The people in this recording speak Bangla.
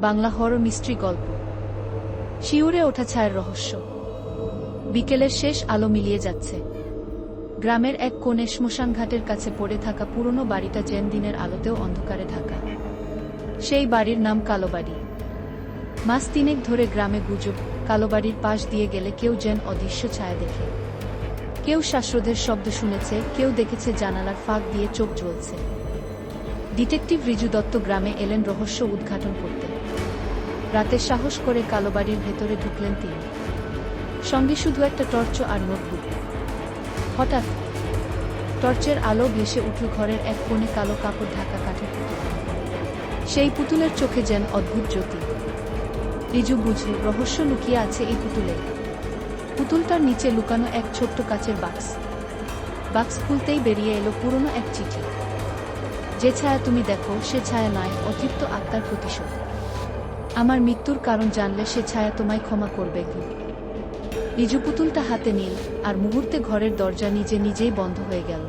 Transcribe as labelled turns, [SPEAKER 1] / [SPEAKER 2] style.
[SPEAKER 1] বাংলা হর মিস্ট্রি গল্প। শিউরে ওঠা ছায়ের রহস্য। বিকেলের শেষ আলো মিলিয়ে যাচ্ছে। গ্রামের এক কোণে শ্মশান ঘাটের কাছে পড়ে থাকা পুরনো বাড়িটা যেন দিনের আলোতেও অন্ধকারে ঢাকা। সেই বাড়ির নাম কালোবাড়ি। মাস তিনেক ধরে গ্রামে গুজব, কালোবাড়ির পাশ দিয়ে গেলে কেউ যেন অদৃশ্য ছায়া দেখে। কেউ শ্বাসরোধের শব্দ শুনেছে, কেউ দেখেছে জানালার ফাঁক দিয়ে চোখ জ্বলছে ডিটেকটিভ রিজু দত্ত গ্রামে এলেন রহস্য উদ্ঘাটন করতে। রাতে সাহস করে কালোবাড়ির ভেতরে ঢুকলেন তিনি। সঙ্গে শুধু একটা টর্চ আর নোটবুক হঠাৎ টর্চের আলো ভেসে উঠল ঘরের এক কোণে কালো কাপড় ঢাকা কাঠের সেই পুতুলের চোখে যেন অদ্ভুত জ্যোতি। রিজু বুঝল রহস্য লুকিয়ে আছে এই পুতুলে। পুতুলটার নিচে লুকানো এক ছোট্ট কাচের বাক্স। বাক্স খুলতেই বেরিয়ে এলো পুরনো এক চিঠি। যে ছায়া তুমি দেখো, সে ছায়া নয় অতৃপ্ত আত্মার প্রতিশোধ। আমার মৃত্যুর কারণ জানলে সে ছায়া তোমায় ক্ষমা করবে। কি রিজু পুতুলটা হাতে নিল, আর মুহূর্তে ঘরের দরজা নিজে নিজেই বন্ধ হয়ে গেল।